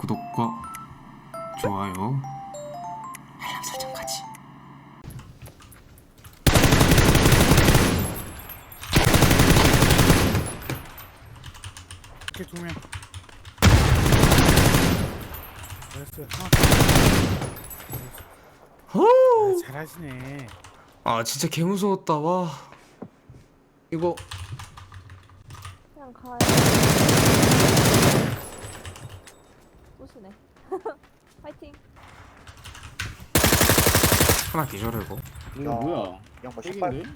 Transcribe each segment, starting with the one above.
구독과 좋아요 알람 설정까지 이렇게 두 명. 잘했어요. 하나 호! 더. 잘하시네. 아 진짜 개 무서웠다 와 이거 그냥 가요. 쏘시네. 파이팅. 하나 기절이고 이거 뭐야? 샷발 핵인데?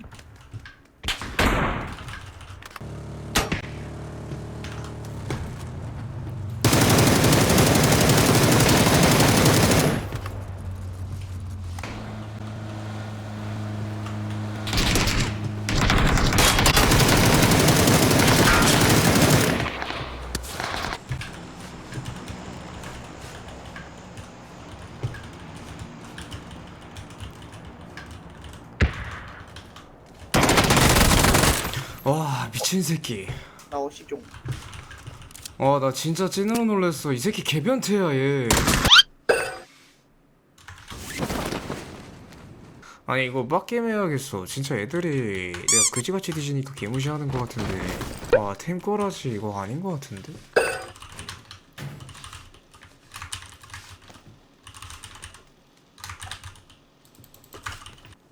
와 미친 새끼. 나 옷이 좀. 와 나 진짜 찐으로 놀랬어. 이 새끼 개변태야 얘. 아니 이거 빡게임 해야겠어. 진짜 애들이 내가 그지같이 뒤지니까 개무시하는 것 같은데. 와 템꼬라지 이거 아닌 것 같은데?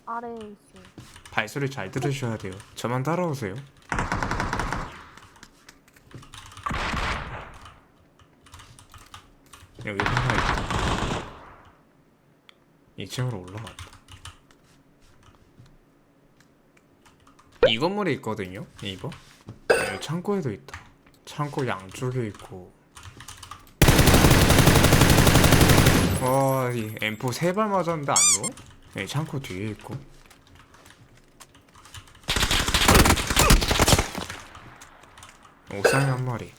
아래에 있어요. 발소리 잘 들으셔야 돼요. 저만 따라오세요. 여기 하나 있다. 2층으로 올라갔다. 이 건물에 있거든요 이거 여기 창고에도 있다. 창고 양쪽에 있고. 와 이 M4 세 발 맞았는데 안 누워? 여기 창고 뒤에 있고 옥상에 한 마리.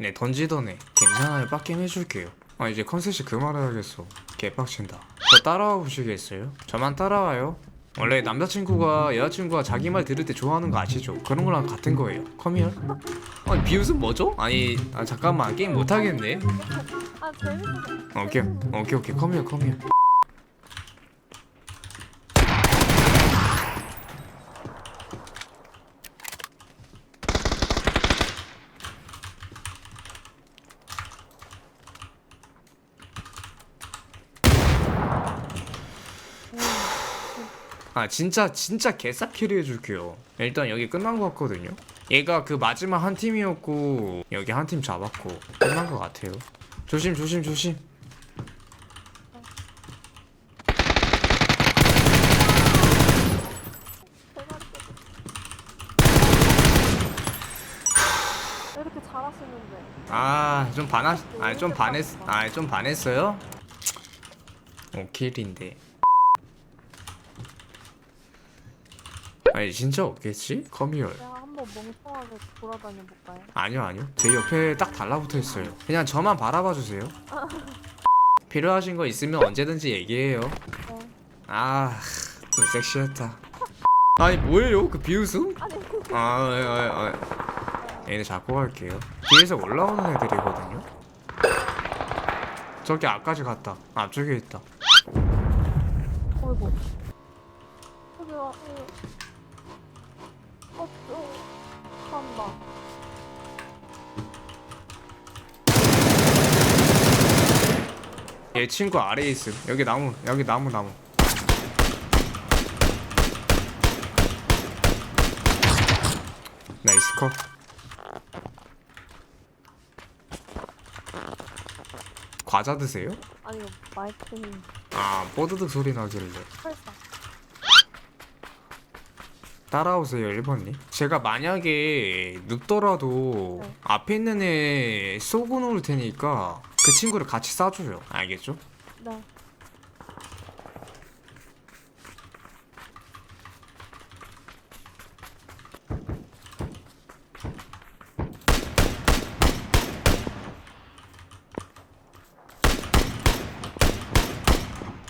네 던지던 애 괜찮아요. 빡겜 해줄게요. 아 이제 컨셉이 그만해야겠어. 개빡친다. 저 따라와 보시겠어요? 저만 따라와요 원래 남자친구가 여자친구가 자기 말 들을 때 좋아하는 거 아시죠? 그런 거랑 같은 거예요 컴이요? 아니 비웃음 뭐죠? 아니 아 잠깐만 게임 못 하겠네 아 재밌어. 오케이 오케이 오케이 컴이요 컴이요 아 진짜 진짜 개싹키리 해줄게요 일단 여기 끝난 것 같거든요 얘가 그 마지막 한 팀이었고 여기 한 팀 잡았고 끝난 것 같아요 조심 조심 조심 대박. 왜 이렇게 잘하시는데? 아좀 반하 아좀 반했 아좀 반했어요? 5킬인데 아니 진짜 없겠지? 커미얼 내가 한번 멍청하게 돌아다녀 볼까요? 아니요 아니요 제 옆에 딱 달라붙어 있어요 그냥 저만 바라봐 주세요 필요하신 거 있으면 언제든지 얘기해요 네. 아좀 섹시했다 아니 뭐예요 그 비웃음? 아니 아, 아, 아, 아. 얘네 잡고 갈게요. 뒤에서 올라오는 애들이거든요. 저기 앞까지 갔다. 앞쪽에 있다. 어이구. 저기 와. 이. 어, 얘 친구 아래에 있음. 여기 나무, 여기 나무, 나무. 나이스 컷. 과자 드세요? 아니 이거 마이크니 아, 뽀드득 소리 나길래. 설사. 따라오세요 1번님 제가 만약에 눕더라도 네. 앞에 있는 애 쏘고 놓을 테니까 그 친구를 같이 쏴줘요 알겠죠? 네.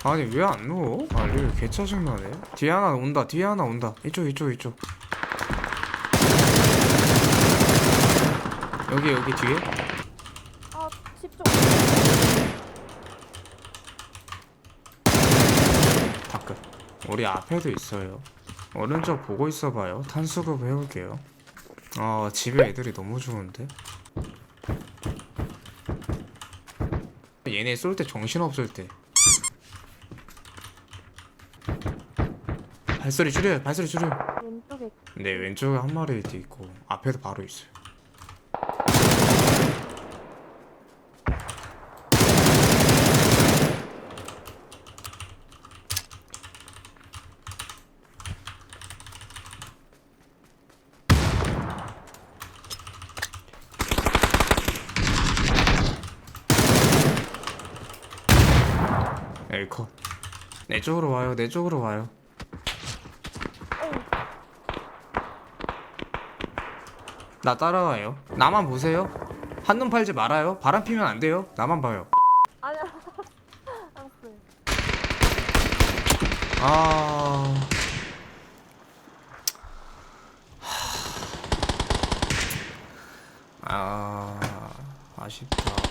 아니 왜 안 누워? 아 리얼 개 짜증나네 뒤에 하나 온다 뒤에 하나 온다 이쪽 이쪽 이쪽 여기 여기 뒤에 아 10초 다끝 우리 앞에도 있어요. 오른쪽 보고 있어봐요. 탄수급 해볼게요. 어 집에 애들이 너무 좋은데? 얘네 쏠 때 정신없을 때. 발소리 줄여요. 발소리 줄여요 왼쪽에 네 왼쪽에 한 마리 있고 앞에도 바로 있어요 엘컷 내 쪽으로 와요 내 쪽으로 와요 나 따라와요. 나만 보세요. 한눈 팔지 말아요. 바람 피면 안 돼요. 나만 봐요. 아니야 알았어요 아. 아. 아쉽다.